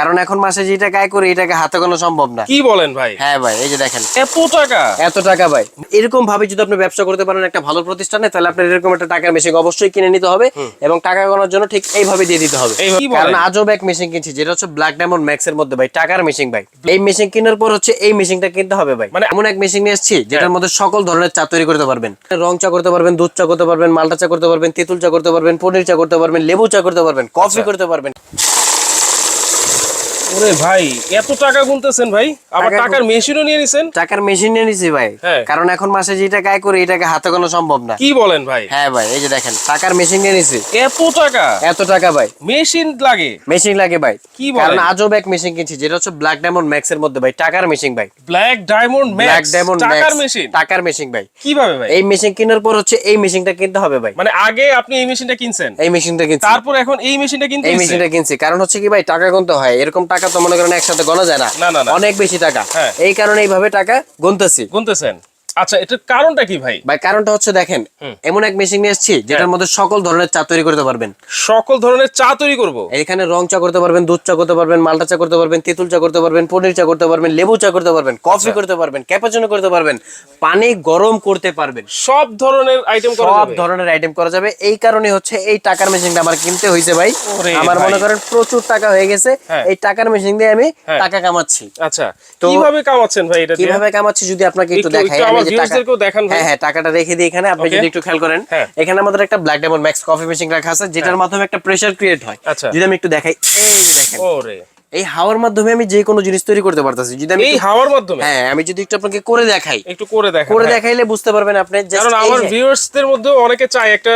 কারণ এখন মাসে যে টাকা আয় করি এই টাকা হাতে কোনো সম্ভব না। কি বলেন ভাই? হ্যাঁ ভাই এই যে দেখেন। এত টাকা। এত টাকা ভাই। এরকম ভাবে যদি আপনি ব্যবসা করতে পারেন একটা ভালো প্রতিষ্ঠানে তাহলে আপনার এরকম একটা টাকার মেশিন অবশ্যই কিনে নিতে হবে এবং টাকা গোনার জন্য ঠিক এইভাবে দিয়ে দিতে হবে? কারণ আজব এক মেশিন কিনছি যেটা হচ্ছে ব্ল্যাক ডায়মন্ড ম্যাক্স এর মধ্যে ভাই টাকার মেশিন ভাই। এই মেশিন কেনার পর হচ্ছে এই মেশিনটা কিনতে হবে ভাই। মানে মানে- এমন এক মেশিন নিয়ে এসেছি যেটার মধ্যে সকল ধরনের চা তৈরি করতে পারবেন। রং চা করতে পারবেন দুধ চা করতে পারবেন মালটা চা করতে পারবেন তেঁতুল চা করতে পারবেন পনির চা করতে পারবেন লেবু চা করতে পারবেন কফি করতে পারবেন। ওরে ভাই এত টাকা গুনতেছেন ভাই? আবার টাকার মেশিনও নিয়ে নিছেন? টাকার মেশিন নিয়ে নিছি ভাই। হ্যাঁ। কারণ এখন মাসে যে টাকা আয় করি এই হাতে কোনো সম্ভব না। কি বলেন ভাই? হ্যাঁ ভাই এই যে দেখেন টাকার মেশিন নিয়ে নিছি। এত টাকা? এত টাকা ভাই। মেশিন লাগে? মেশিন লাগে ভাই। কি বলেন? কারণ আজব এক মেশিন কিনছি যেটা হচ্ছে ব্ল্যাক ডায়মন্ড ম্যাক্স এর মধ্যে ভাই টাকার মেশিন ভাই। ব্ল্যাক ডায়মন্ড ব্ল্যাক ডায়মন্ড টাকার মেশিন টাকার মেশিন ভাই। কীভাবে ভাই? এই মেশিন কেনার পর হচ্ছে এই মেশিনটা কিনতে হবে ভাই। মানে আগে আপনি এই মেশিনটা কিনছেন? এই মেশিনটা কিনছি। তারপর এখন এই মেশিনটা কিনতে এই? মেশিনটা কিনছি। কারণ হচ্ছে কি ভাই টাকা গুনতে হয়। এরকম টাকা তো মনে করেন একসাথে গোনা যায় না। অনেক বেশি টাকা হ্যাঁ। এই কারণে এইভাবে টাকা গুনতেছি গুনতেছেন আচ্ছা এটার কারণটা কি ভাই? ভাই কারণটা হচ্ছে দেখেন এমন এক মেশিন নিয়ে এসেছি যেটার হ্যাঁ। মধ্যে সকল ধরনের চা তৈরি করতে পারবেন। সকল ধরনের চা তৈরি করব? এখানে রং চা করতে পারবেন দুধ চা করতে পারবেন মালটা চা করতে পারবেন তেঁতুল চা করতে পারবেন পনির চা করতে পারবেন লেবু চা করতে পারবেন আচ্ছা। কফি করতে পারবেন ক্যাপাচিনো করতে পারবেন পানি গরম করতে পারবেন। সব ধরনের আইটেম করা সব ধরনের আইটেম করা যাবে। এই কারণে হচ্ছে এই টাকার মেশিনটা আমার কিনতে হয়েছে ভাই। আমার মনে করেন প্রচুর টাকা হয়ে গেছে। হ্যাঁ। এই টাকার মেশিন দিয়ে আমি হ্যাঁ। টাকা কামাচ্ছি। আচ্ছা। তো- কীভাবে কামাচ্ছেন ভাই এটা কীভাবে কামাচ্ছি যদি আপনাকে একটু- দেখাই দেখান হ্যাঁ হ্যাঁ টাকাটা রেখে দিয়ে এখানে। আপনি যদি একটু খেয়াল করেন হ্যাঁ। এখানে আমাদের একটা black diamond max coffee machine রাখা আছে যেটার মাধ্যমে একটা প্রেশার ক্রিয়েট হয়। আচ্ছা। যদি আমি একটু দেখাই এই যে দেখেন। ওরে। এই হাওয়ার মাধ্যমে আমি যে কোনো জিনিস তৈরি করতে পারতেছি। যদি আমি এই হাওয়ার মাধ্যমে? হ্যাঁ আমি যদি একটু আপনাকে করে দেখাই। একটু করে দেখেন করে হ্যাঁ। দেখাইলে বুঝতে পারবেন আপনি কারণ আমার যে- ভিউয়ার্স দের মধ্যে অনেকে চায় একটা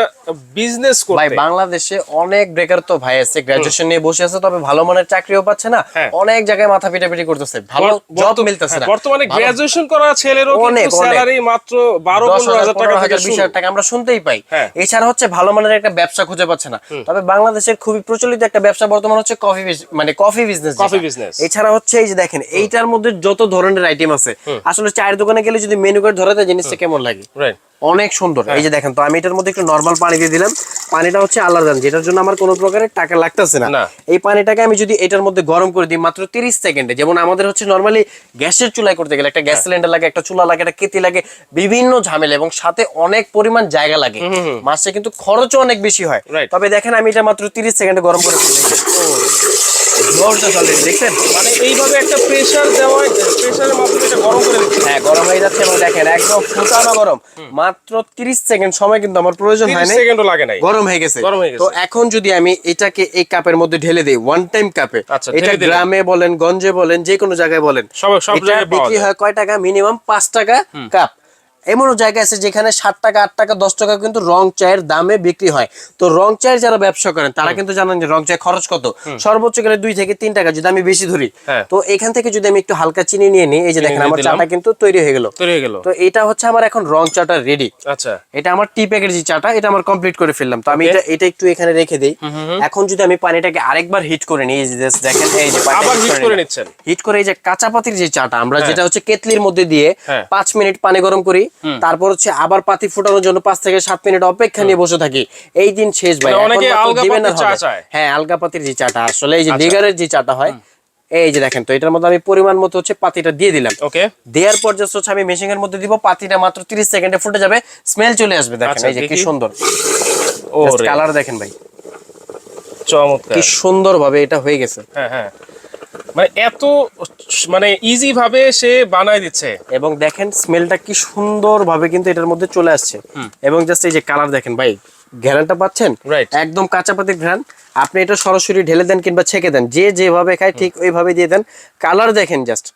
বিজনেস করতে। ভাই বাংলাদেশে অনেক বেকার তো ভাই আছে গ্রাজুয়েশন নিয়ে বসে আছে তবে ভালো মানের চাকরিও পাচ্ছে না। হ্যাঁ। অনেক জায়গায় মাথা পিটাপিটি করতেছে ভালো জব মিলতেছে না। হ্যাঁ, বর্তমানে গ্রাজুয়েশন করা ছেলেরও কিন্তু স্যালারি মাত্র বারো দশ পনেরো হাজার টাকা থেকে হাজার, বিশ শুরু। হাজার টাকা আমরা শুনতেই পাই। এছাড়া হচ্ছে ভালো মানের একটা ব্যবসা খুঁজে পাচ্ছে না। তবে বাংলাদেশের খুবই প্রচলিত একটা ব্যবসা বর্তমান হচ্ছে কফি মানে কফি বিজনেস Coffee বিজনেস এছাড়া হচ্ছে এই যে দেখেন এইটার মধ্যে যত ধরনের আইটেম আছে আসলে চায়ের দোকানে গেলে যদি মেনু কার্ড ধরে দেয় জিনিসটা কেমন লাগে. অনেক সুন্দর। হ্যাঁ। এই যে দেখেন তো আমি এটার মধ্যে একটু নর্মাল পানি দিয়ে দিলাম। পানিটা হচ্ছে আলাদা যেটার জন্য আমার কোনো প্রকারের টাকা লাগতেছে না। না। এই পানিটাকে আমি যদি এটার মধ্যে গরম করে দিই মাত্র তিরিশ সেকেন্ডে যেমন আমাদের হচ্ছে নর্মালি গ্যাসের চুলায় করতে গেলে একটা গ্যাস হ্যাঁ। সিলিন্ডার লাগে একটা চুলা লাগে একটা কেতি লাগে বিভিন্ন ঝামেলা এবং সাথে অনেক পরিমাণ জায়গা লাগে। মাসে কিন্তু খরচও অনেক বেশি হয়। তবে দেখেন আমি এটা মাত্র তিরিশ সেকেন্ডে গরম করে ফেলি জোরটা চলে দেখছেন? মানে এইভাবে একটা প্রেসার দেওয়া প্রেসারের মাধ্যমে এটা গরম করে দিচ্ছে। হ্যাঁ গরম হয়ে যাচ্ছে এবং দেখেন একদম ফুটানো গরম। মাত্র 30 সেকেন্ড সময় কিন্তু আমার প্রয়োজন হয় 30 না সেকেন্ডও লাগে নাই। গরম হয়ে গরম হয়ে গেছে। তো এখন যদি আমি এটাকে এই কাপের মধ্যে ঢেলে দিই ওয়ান টাইম কাপে আচ্ছা, এটা গ্রামে বলেন গঞ্জে বলেন যে কোনো জায়গায় বলেন সব- সব জায়গায় বিক্রি হয় কয় টাকা? মিনিমাম পাঁচ টাকা কাপ। এমনও জায়গা আছে যেখানে ষাট টাকা আট টাকা দশ টাকা কিন্তু রং চায়ের দামে বিক্রি হয়। তো রং চায়ের যারা ব্যবসা করেন তারা কিন্তু জানেন যে রং চায়ের খরচ কত। সর্বোচ্চ গেলে দুই থেকে তিন টাকা যদি আমি বেশি ধরি। হ্যাঁ। তো এখান থেকে যদি আমি একটু হালকা চিনি নিয়ে নিই এই যে দেখেন আমার চাটা কিন্তু তৈরি হয়ে গেল। তৈরি হয়ে গেল। তো এটা হচ্ছে আমার এখন রং চাটা রেডি আচ্ছা। এটা আমার টি প্যাকের যে চাটা এটা আমার কমপ্লিট করে ফেললাম। তো আমি এটা এটা একটু এখানে রেখে দেই। এখন যদি আমি পানিটাকে আরেকবার হিট করে নিই এই যে দেখেন এই যে আবার হিট করে নিচ্ছেন। হিট করে এই যে কাঁচা পাতির যে চাটা আমরা যেটা হচ্ছে কেতলির মধ্যে দিয়ে হ্যাঁ। পাঁচ মিনিট পানি গরম করি। তারপর হচ্ছে আবার পাতি ফুটানোর জন্য পাঁচ থেকে সাত মিনিট অপেক্ষা নিয়ে বসে থাকি। এই দিন শেষ ভাই। মানে। হ্যাঁ আলগা পাতির যে চাটা আসলে এই যে লিগারের যে চাটা হয় এই যে দেখেন তো এটার মধ্যে আমি পরিমাণ মতো হচ্ছে পাতিটা দিয়ে দিলাম। ওকে। দেওয়ার পর জাস্ট হচ্ছে আমি মেশিং এর মধ্যে দিব পাতিটা মাত্র 30 সেকেন্ডে ফুটে যাবে স্মেল চলে আসবে দেখেন আচ্ছা, এই যে কি সুন্দর। ও কালার দেখেন ভাই। চমৎকার। কি সুন্দর ভাবে এটা হয়ে গেছে। হ্যাঁ হ্যাঁ। মানে এত মানে ইজি ভাবে সে বানায় দিচ্ছে। এবং দেখেন স্মেলটা কি সুন্দর ভাবে কিন্তু এটার মধ্যে চলে আসছে। এবং জাস্ট এই যে কালার দেখেন ভাই ঘ্যানটা পাচ্ছেন. একদম কাঁচা পাতির ঘ্রান। আপনি এটা সরাসরি ঢেলে দেন কিংবা ছেঁকে দেন যে যেভাবে খায় ঠিক ওইভাবে দিয়ে দেন। কালার দেখেন জাস্ট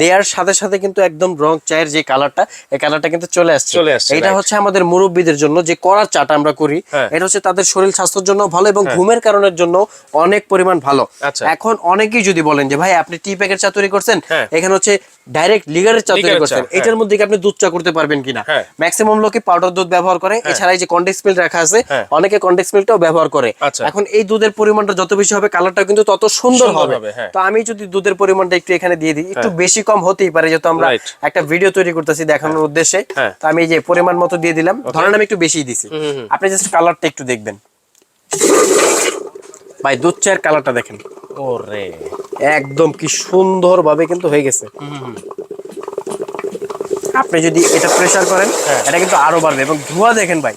দেওয়ার সাথে সাথে কিন্তু একদম রং চায়ের যে কালারটা এই কালারটা কিন্তু চলে আসছে এটা হচ্ছে আমাদের মুরব্বীদের জন্য যে করার চাটা আমরা করি হ্যাঁ। এটা হচ্ছে তাদের শরীর স্বাস্থ্যের জন্য ভালো এবং ঘুমের কারণের জন্য অনেক পরিমাণ ভালো আচ্ছা। এখন অনেকেই যদি বলেন যে ভাই আপনি টি প্যাকেট চা তৈরি করছেন হ্যাঁ। এখানে হচ্ছে ডাইরেক্ট লিগারের চা তৈরি করছেন। হ্যাঁ। এটার মধ্যে কি আপনি দুধ চা করতে পারবেন কিনা? হ্যাঁ। ম্যাক্সিমাম লোকে পাউডার দুধ ব্যবহার করে এছাড়া এই যে কন্ডেন্স মিল্ক রাখা আছে হ্যাঁ। অনেকে কন্ডেন্স মিল্কটাও ব্যবহার করে। আচ্ছা। এখন এই দুধের পরিমাণটা যত বেশি হবে কালারটা কিন্তু তত সুন্দর হবে। হ্যাঁ। তো আমি যদি দুধের পরিমাণটা একটু এখানে দিয়ে দিই একটু বেশি কম হতেই পারে যেহেতু আমরা একটা ভিডিও তৈরি করতেছি দেখানোর উদ্দেশ্যে। হ্যাঁ। তো আমি এই যে পরিমাণ মতো দিয়ে দিলাম ধরেন আমি একটু বেশি দিছি। আপনি জাস্ট কালারটা একটু দেখবেন। ভাই দুধ চায়ের কালারটা দেখেন। ওরে। একদম কি সুন্দর ভাবে কিন্তু হয়ে গেছে। আপনি যদি এটা প্রেসার করেন হ্যাঁ। এটা কিন্তু আরও বাড়বে এবং ধোঁয়া দেখেন ভাই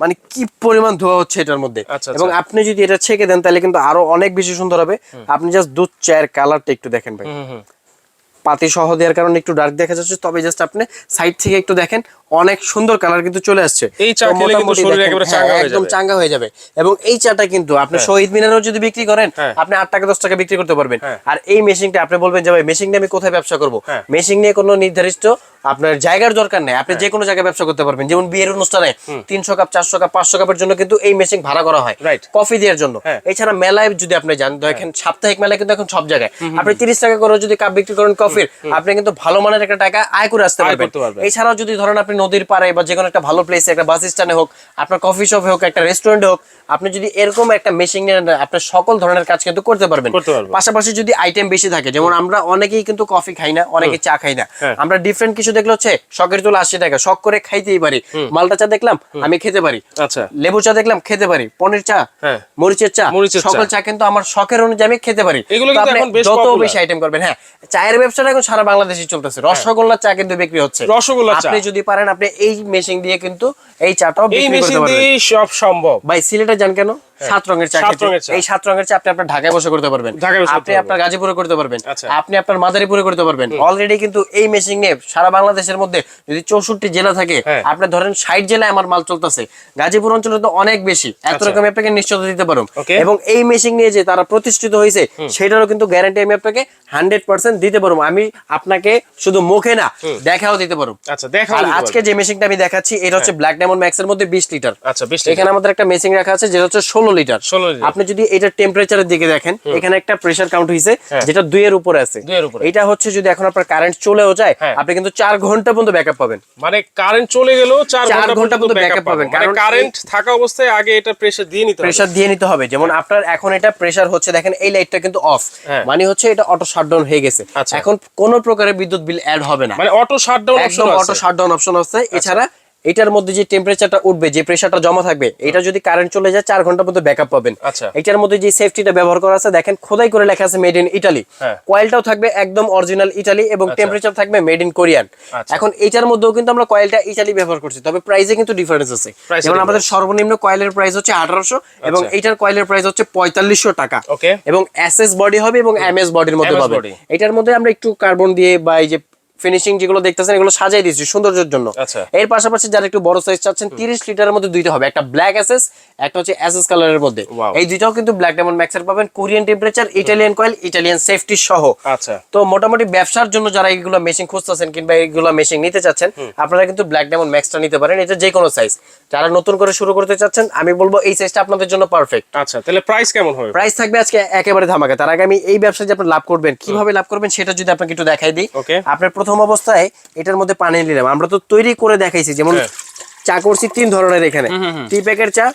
মানে কি পরিমাণ ধোঁয়া হচ্ছে এটার মধ্যে। আচ্ছা, এবং আপনি যদি এটা ছেঁকে দেন তাহলে কিন্তু আরও অনেক বেশি সুন্দর হবে। আপনি জাস্ট দুধ চায়ের কালারটা একটু দেখেন ভাই। পাতি সহ দেওয়ার কারণে একটু ডার্ক দেখা যাচ্ছে তবে জাস্ট আপনি সাইড থেকে একটু দেখেন অনেক সুন্দর কালার কিন্তু চলে আসছে। এই চা খেলে কিন্তু শরীর একেবারে হ্যাঁ, চাঙ্গা হয়ে একদম যাবে। চাঙ্গা হয়ে যাবে। এবং এই চাটা কিন্তু আপনি শহীদ মিনারেও যদি বিক্রি করেন হ্যাঁ। আপনি আট টাকা দশ টাকা বিক্রি করতে পারবেন। হ্যাঁ। আর এই মেশিনটা আপনি বলবেন যে ভাই মেশিন নিয়ে আমি কোথায় ব্যবসা করব? হ্যাঁ। মেশিন নিয়ে কোনো নির্ধারিত আপনার জায়গার দরকার নেই। আপনি যে কোনো জায়গায় ব্যবসা করতে পারবেন। যেমন বিয়ের অনুষ্ঠানে তিনশো কাপ চারশো কাপ পাঁচশো কাপের জন্য কিন্তু এই মেশিন ভাড়া করা হয়। কফি দেওয়ার জন্য। হ্যাঁ। এছাড়া মেলায় যদি আপনি যান দেখেন সাপ্তাহিক মেলায় কিন্তু এখন সব জায়গায়। আপনি তিরিশ টাকা করে যদি কাপ বিক্রি করেন কফির আপনি কিন্তু ভালো মানের একটা টাকা আয় করে আসতে পারবেন। এছাড়াও যদি ধরেন আপনি নদীর পাড়ে বা যে কোনো একটা ভালো প্লেসে একটা বাস স্ট্যান্ডে হোক আপনার কফি শপে হোক একটা রেস্টুরেন্টে হোক আপনি যদি এরকম একটা মেশিন আপনার সকল ধরনের কাজ কিন্তু করতে পারবেন। পাশাপাশি যদি আইটেম বেশি থাকে যেমন আমরা অনেকেই কিন্তু কফি খাই না অনেকে চা খাই না। হ্যাঁ। আমরা ডিফারেন্ট কিছু দেখলে হচ্ছে শখের তুলে আশি টাকা শখ করে খাইতেই পারি। মালটা চা দেখলাম আমি খেতে পারি। আচ্ছা। লেবু চা দেখলাম খেতে পারি। পনির চা হ্যাঁ। মরিচের চা মরিচের চা। সকল চা কিন্তু আমার শখের অনুযায়ী আমি খেতে পারি। যত বেশি আইটেম করবেন হ্যাঁ চায়ের ব্যবসাটা এখন সারা বাংলাদেশে চলতেছে। রসগোল্লা চা কিন্তু বিক্রি হচ্ছে। রসগোল্লা আপনি যদি পারেন আপনি এই মেশিন দিয়ে কিন্তু এই চাটাও এই বিক্রি করতে মেশিন দিয়ে সব সম্ভব। ভাই সিলেটে যান কেন? সাত রঙের চা সাত। রঙের চা। এই সাত রঙের চা আপনি আপনার ঢাকায় বসে করতে পারবেন। আপনি আপনার গাজীপুরে করতে পারবেন। আচ্ছা। আপনি আপনার মাদারীপুরে করতে পারবেন। অলরেডি কিন্তু এই মেশিন নিয়ে সারা বাংলাদেশের মধ্যে যদি চৌষট্টি জেলা থাকে হ্যাঁ। আপনি ধরেন ষাট জেলায় আমার মাল চলতেছে। গাজীপুর অঞ্চলে তো অনেক বেশি। এত আচ্ছা। রকম আপনাকে নিশ্চয়তা দিতে পারুন এবং এই মেশিন নিয়ে যে তারা প্রতিষ্ঠিত হয়েছে সেটারও কিন্তু গ্যারান্টি আমি আপনাকে হান্ড্রেড পার্সেন্ট দিতে পারব আমি আপনাকে শুধু মুখে না দেখাও দিতে পারব আচ্ছা দেখা আজকে যে মেশিনটা আমি দেখাচ্ছি এটা হচ্ছে ব্ল্যাক ডায়মন্ড ম্যাক্স এর মধ্যে বিশ লিটার আচ্ছা এখানে আমাদের একটা মেশিন রাখা আছে যেটা হচ্ছে ষোলো লিটার। 16 লিটার। আপনি যদি এটার টেম্পারেচারের দিকে দেখেন এখানে একটা প্রেসার কাউন্ট হয়েছে হ্যাঁ। যেটা দুইয়ের উপরে আছে। এটা হচ্ছে যদি এখন আপনার কারেন্ট চলেও যায় হ্যাঁ। আপনি কিন্তু চার ঘণ্টা পর্যন্ত ব্যাকআপ পাবেন। মানে কারেন্ট চলে গেলেও চার ঘণ্টা পর্যন্ত ব্যাকআপ পাবেন, মানে কারণ কারেন্ট থাকা অবস্থায় আগে এটা প্রেসার দিয়ে নিতে হবে। প্রেসার দিয়ে নিতে হবে। যেমন আপনার এখন এটা প্রেসার হচ্ছে দেখেন এই লাইটটা কিন্তু অফ হ্যাঁ। মানে হচ্ছে এটা অটো শাটডাউন হয়ে গেছে। আচ্ছা। এখন কোন প্রকারের বিদ্যুৎ বিল অ্যাড হবে না। মানে অটো শাটডাউন একদম অপশন অটো শাটডাউন অপশন আছে। এছাড়া এটার মধ্যে যে টেম্পারেচারটা উঠবে যে প্রেসারটা জমা থাকবে এটা যদি কারেন্ট চলে যায় চার ঘণ্টা পর্যন্ত ব্যাকআপ পাবেন। আচ্ছা। এটার মধ্যে যে সেফটিটা ব্যবহার করা আছে দেখেন খোদাই করে লেখা আছে মেড ইন ইটালি। কয়েলটাও থাকবে একদম অরিজিনাল ইটালি এবং টেম্পারেচার থাকবে মেড ইন কোরিয়ান আচ্ছা। এখন এটার মধ্যেও কিন্তু আমরা কয়েলটা ইটালি ব্যবহার করছি তবে প্রাইসে কিন্তু ডিফারেন্স আছে। যেমন আমাদের সর্বনিম্ন কয়েলের প্রাইস হচ্ছে আঠারোশো এবং আচ্ছা। এটার কয়েলের প্রাইস হচ্ছে পঁয়তাল্লিশশো টাকা. এবং এসএস বডি হবে এবং এমএস বডির মধ্যে পাবে এটার মধ্যে আমরা একটু কার্বন দিয়ে বা এই যে ফিনিশিং যেগুলো দেখতেছেন এগুলো সাজাই দিয়েছি সৌন্দর্যের জন্য। আচ্ছা। এর পাশাপাশি যারা একটু বড় সাইজ চাচ্ছেন তিরিশ লিটারের মধ্যে দুইটা হবে। একটা ব্ল্যাক এসএস একটা হচ্ছে এসএস কালারের মধ্যে। এই দুইটাও কিন্তু ব্ল্যাক ডায়মন্ড ম্যাক্সের পাবেন। Korean temperature Italian coil Italian safety সহ। আচ্ছা। তো মোটামুটি ব্যবসার জন্য যারা এইগুলো মেশিন খুঁজতেছেন কিংবা এইগুলো মেশিন নিতে চাচ্ছেন আপনারা কিন্তু ব্ল্যাক ডায়মন্ড ম্যাক্সটা নিতে পারেন। এটা যে কোনো সাইজ যারা নতুন করে শুরু করতে চাচ্ছেন আমি বলব এই সাইজটা আপনাদের জন্য পারফেক্ট আচ্ছা তাহলে প্রাইস কেমন হবে? প্রাইস থাকবে আজকে একেবারে ধামাকা। তার আগে আমি এই ব্যবসায় যে আপনি লাভ করবেন কীভাবে লাভ করবেন সেটা যদি আপনাকে একটু দেখাই দিই. আপনার প্রথম অবস্থায় এটার মধ্যে পানি নিলাম। আমরা তো তৈরি করে দেখাইছি যেমন হ্যাঁ। চা করছি তিন ধরনের এখানে। টি প্যাকের চা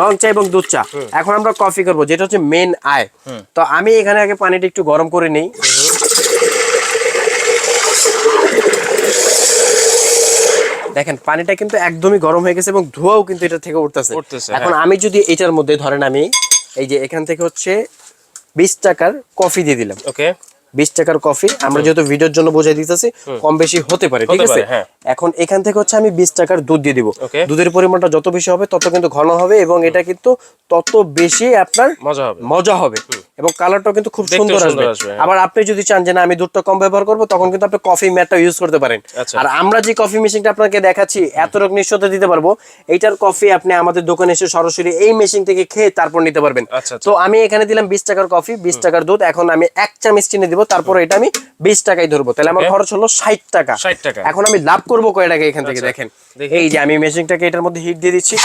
রং চা এবং দুধ চা। এখন আমরা কফি করব যেটা হচ্ছে মেন আয়। তো আমি এখানে আগে পানিটা একটু গরম করে নেই। দেখেন পানিটা কিন্তু একদমই গরম হয়ে গেছে এবং ধোঁয়াও কিন্তু এটা থেকে উঠতেছে। উঠতেছে, এখন হ্যাঁ। আমি যদি এটার মধ্যে ধরেন আমি এই যে এখান থেকে হচ্ছে বিশ টাকার কফি দিয়ে দিলাম। ওকে বিশ টাকার কফি। আমরা যেহেতু ভিডিওর জন্য বোঝাই দিতেছি কম বেশি হতে পারে ঠিক আছে? হ্যাঁ। এখন এখান থেকে হচ্ছে আমি বিশ টাকার দুধ দিয়ে দিব। দুধের পরিমাণটা যত বেশি হবে তত কিন্তু ঘন হবে এবং এটা কিন্তু তত বেশি আপনার মজা হবে। মজা হবে। এবং কালারটাও কিন্তু খুব সুন্দর আসবে। হ্যাঁ। আবার আপনি যদি চান যে না আমি দুধটা কম ব্যবহার করব তখন কিন্তু আপনি কফি ম্যাটটা ইউজ করতে পারেন। আচ্ছা। আর আমরা যে কফি মেশিনটা আপনাকে দেখাচ্ছি এত রকম নিশ্চয়তা দিতে পারব এইটার কফি আপনি আমাদের দোকানে এসে সরাসরি এই মেশিন থেকে খেয়ে তারপর নিতে পারবেন। আচ্ছা, আচ্ছা। তো আমি এখানে দিলাম বিশ টাকার কফি বিশ টাকার দুধ। এখন আমি এক চামচ চিনি দিব তারপর এটা আমি বিশ টাকায় ধরবো। তাহলে আমার খরচ হলো ষাট টাকা। 60 টাকা। এখন আমি লাভ করব কয় টাকা এখান থেকে আচ্ছা, দেখেন। এই যে আমি মেশিনটাকে এটার মধ্যে হিট দিয়ে দিচ্ছি।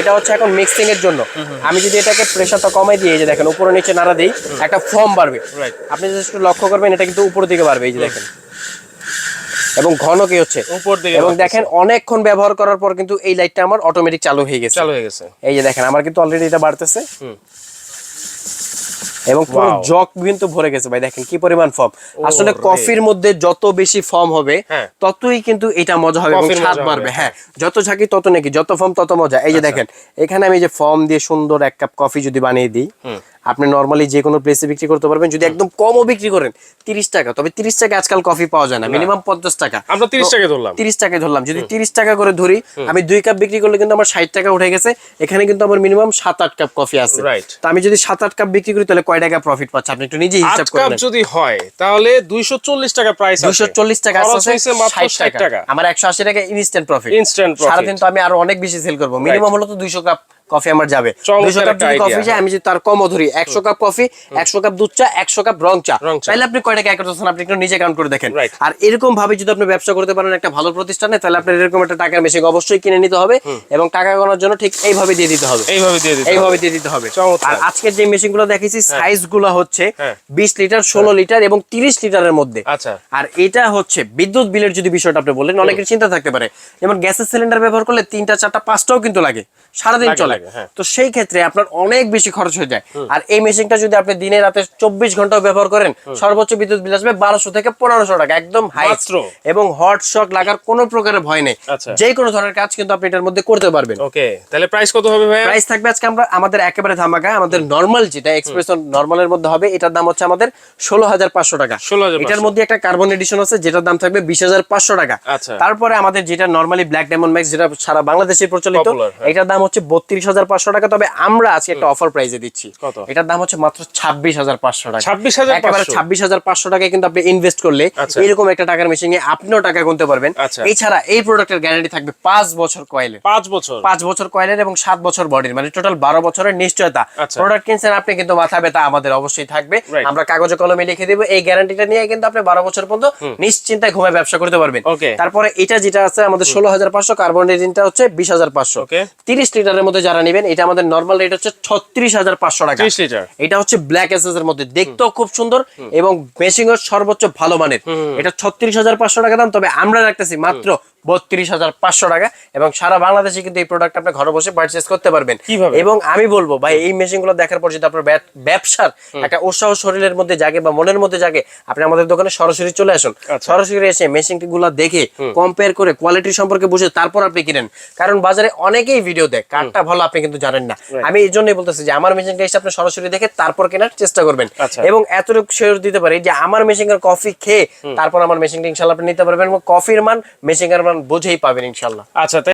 এটা হচ্ছে এখন মিক্সিং এর জন্য। আমি যদি এটাকে প্রেসারটা কমাই দিই এই যে দেখেন উপরে নিচে নাড়া দিই একটা ফর্ম বাড়বে। আপনি যদি একটু লক্ষ্য করবেন এটা কিন্তু উপরের দিকে বাড়বে এই যে দেখেন। এবং ঘন কি হচ্ছে? উপর দিকে এবং দেখেন অনেকক্ষণ ব্যবহার করার পর কিন্তু এই লাইটটা আমার অটোমেটিক চালু হয়ে গেছে। চালু হয়ে গেছে। এই যে দেখেন আমার কিন্তু অলরেডি এটা বাড়তেছে। এবং পুরো. জগ কিন্তু ভরে গেছে ভাই দেখেন কি পরিমাণ ফর্ম আসলে কফির মধ্যে যত বেশি ফর্ম হবে হ্যাঁ। ততই কিন্তু এটা মজা হবে এবং স্বাদ বাড়বে। হ্যাঁ যত ঝাঁকি তত নাকি যত ফর্ম তত মজা। এই যে আচ্ছা। দেখেন এখানে আমি যে ফর্ম দিয়ে সুন্দর এক কাপ কফি যদি বানিয়ে দিই আপনি নর্মালি যে কোনো প্লেসে বিক্রি করতে পারবেন। যদি একদম কমও বিক্রি করেন তিরিশ টাকা। তবে তিরিশ টাকা আজকাল কফি পাওয়া যায় না। মিনিমাম পঞ্চাশ টাকা। আমরা 30 টাকায় ধরলাম। তিরিশ টাকায় ধরলাম। যদি তিরিশ টাকা করে ধরি আমি দুই কাপ বিক্রি করলে কিন্তু আমার ষাট টাকা উঠে গেছে। এখানে কিন্তু আমার মিনিমাম সাত আট কাপ কফি আছে. তো আমি যদি সাত আট কাপ বিক্রি করি তাহলে কয় টাকা প্রফিট পাচ্ছি? আপনি একটু নিজেই আট হিসাব করে কাপ যদি হয় তাহলে দুইশো চল্লিশ টাকা প্রাইস দুশো চল্লিশ টাকা খরচ আছে মাত্র 60 ষাট টাকা। আমার একশো আশি টাকা ইনস্ট্যান্ট প্রফিট profit. সারাদিন তো আমি আরও অনেক বেশি সেল করব। মিনিমাম হলো তো দুইশো কাপ কফি আমার যাবে। দুইশো কাপ যদি কফি যায় আমি যদি তার কমও ধরি একশো কাপ কফি একশো কাপ দুধ চা একশো কাপ রং চা। তাহলে আপনি কয় টাকা আপনি একটু নিজে কাউন্ট করে দেখেন। আর এরকম ভাবে যদি আপনি ব্যবসা করতে পারেন একটা ভালো প্রতিষ্ঠানে তাহলে আপনার এরকম একটা টাকার মেশিন অবশ্যই কিনে নিতে হবে এবং টাকা গোনার জন্য ঠিক এইভাবে দিয়ে দিতে হবে। এইভাবে দিয়ে দিতে এইভাবে দিয়ে দিতে হবে। আর আজকের যে মেশিনগুলো দেখেছি সাইজগুলো হচ্ছে হ্যাঁ। বিশ লিটার ষোলো লিটার এবং তিরিশ লিটারের মধ্যে। আচ্ছা। আর এটা হচ্ছে বিদ্যুৎ বিলের যদি বিষয়টা আপনি বললেন অনেকের চিন্তা থাকতে পারে। যেমন গ্যাসের সিলিন্ডার ব্যবহার করলে তিনটা চারটা পাঁচটাও কিন্তু লাগে। সারাদিন চলে। লাগে, হ্যাঁ। তো সেই ক্ষেত্রে আপনার অনেক বেশি খরচ হয়ে যায়। আর এই মেশিনটা যদি আপনি দিনে রাতে চব্বিশ ঘন্টাও ব্যবহার করেন সর্বোচ্চ বিদ্যুৎ বিল আসবে বারোশো থেকে পনেরোশো টাকা একদম হাই এবং হট শক লাগার কোনো প্রকারের ভয় নেই। আচ্ছা। যে কোনো ধরনের কাজ কিন্তু আপনি এটার মধ্যে করতে পারবেন। ওকে তাহলে প্রাইস কত হবে ভাইয়া? প্রাইস থাকবে আজকে আমরা আমাদের একেবারে ধামাকা আমাদের নর্মাল যেটা এক্সপ্রেস নর্মালের মধ্যে হবে এটার দাম হচ্ছে আমাদের ষোলো হাজার পাঁচশো টাকা। 16,500 এটার মধ্যে একটা কার্বন এডিশন আছে যেটার দাম থাকবে বিশ হাজার পাঁচশো টাকা। আচ্ছা। তারপরে আমাদের যেটা নর্মালি ব্ল্যাক ডায়মন্ড ম্যাক্স যেটা সারা বাংলাদেশে প্রচলিত হ্যাঁ। এটার দাম হচ্ছে বত্রিশ হাজার পাঁচশো টাকা তবে আমরা আজকে একটা অফার প্রাইসে দিচ্ছি। এটার দাম হচ্ছে মাত্র ছাব্বিশ হাজার পাঁচশো টাকা। 26,500 একেবারে ছাব্বিশ হাজার পাঁচশো টাকায় কিন্তু আপনি ইনভেস্ট করলে আচ্ছা। এরকম একটা টাকার মেশিনে আপনিও টাকা গুনতে পারবেন। আচ্ছা। এছাড়া এই প্রোডাক্টের গ্যারান্টি থাকবে পাঁচ বছর কয়েলের পাঁচ বছর। পাঁচ বছর কয়েলের এবং সাত বছর বডির মানে টোটাল বারো বছরের নিশ্চয়তা। আচ্ছা। প্রোডাক্ট কিনছেন আপনি কিন্তু মাথা ব্যথা আমাদের অবশ্যই থাকবে। আমরা কাগজে কলমে লিখে দেবো এই গ্যারান্টিটা নিয়ে কিন্তু আপনি বারো বছর পর্যন্ত নিশ্চিন্তায় ঘুমে ব্যবসা করতে পারবেন। তারপরে এটা যেটা আছে আমাদের ষোলো হাজার পাঁচশো কার্বন রেজিনটা হচ্ছে বিশ হাজার পাঁচশো। তিরিশ লিটারের মধ্যে যারা নেবেন এটা আমাদের নর্মাল রেট হচ্ছে ছত্রিশ হাজার পাঁচশো টাকা। 30 এটা হচ্ছে ব্ল্যাক এসএস এর মধ্যে। দেখতেও খুব সুন্দর এবং মেশিং এর সর্বোচ্চ ভালো মানের। এটা ছত্রিশ হাজার পাঁচশো টাকা দাম তবে আমরা রাখতেছি মাত্র বত্রিশ হাজার পাঁচশো টাকা এবং সারা বাংলাদেশে কিন্তু এই প্রোডাক্ট আপনি ঘরে বসে পারচেস করতে পারবেন। এবং আমি বলব ভাই এই মেশিনগুলো দেখার পর যদি আপনার ব্যবসার একটা উৎসাহ শরীরের মধ্যে জাগে বা মনের মধ্যে জাগে আপনি আমাদের দোকানে সরাসরি চলে আসুন। আচ্ছা। সরাসরি এসে মেশিনগুলো দেখে কম্পেয়ার করে কোয়ালিটি সম্পর্কে বুঝে তারপর আপনি কিনেন। কারণ বাজারে অনেকেই ভিডিও দেয় কারটা ভালো আপনি কিন্তু জানেন না। আমি এই জন্যই বলতেছি যে আমার মেশিনটা এসে আপনি সরাসরি দেখে তারপর কেনার চেষ্টা করবেন। আচ্ছা। এবং এতটুকু শেয়ার দিতে পারি যে আমার মেশিনের কফি খেয়ে তারপর আমার মেশিনটা ইনশাল্লাহ আপনি নিতে পারবেন এবং কফির মান মেশিনের মান বুঝেই পাবেন ইনশাল্লাহ আচ্ছা